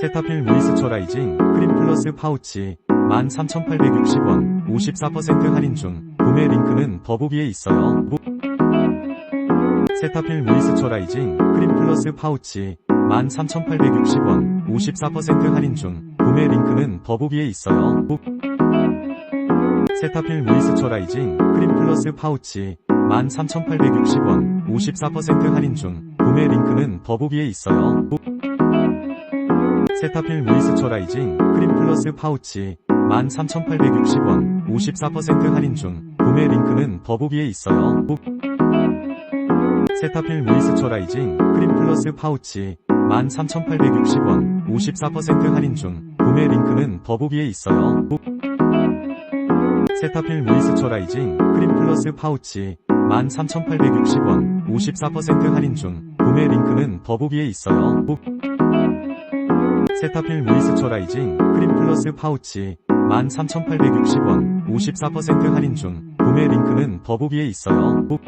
세타필 모이스처라이징 크림 플러스 파우치 13,860원 54% 할인 중 구매 링크는 더보기에 있어요. 모- 세타필 모이스처라이징 크림 플러스 파우치 13,860원 54% 할인 중 구매 링크는 더보기에 있어요. 모- 세타필 모이스처라이징 크림 플러스 파우치 13,860원 54% 할인 중 구매 링크는 더보기에 있어요. 모- 세타필 모이스처라이징 크림 플러스 파우치 13,860원 54% 할인 중 구매 링크는 더보기에 있어요. 모- 세타필 모이스처라이징 크림 플러스 파우치 13,860원 54% 할인 중 구매 링크는 더보기에 있어요. 모- 세타필 모이스처라이징 크림 플러스 파우치 13,860원 54% 할인 중 구매 링크는 더보기에 있어요. 모- 세타필 모이스처라이징 크림 플러스 파우치 13,860원 54% 할인 중 구매 링크는 더보기에 있어요. 모-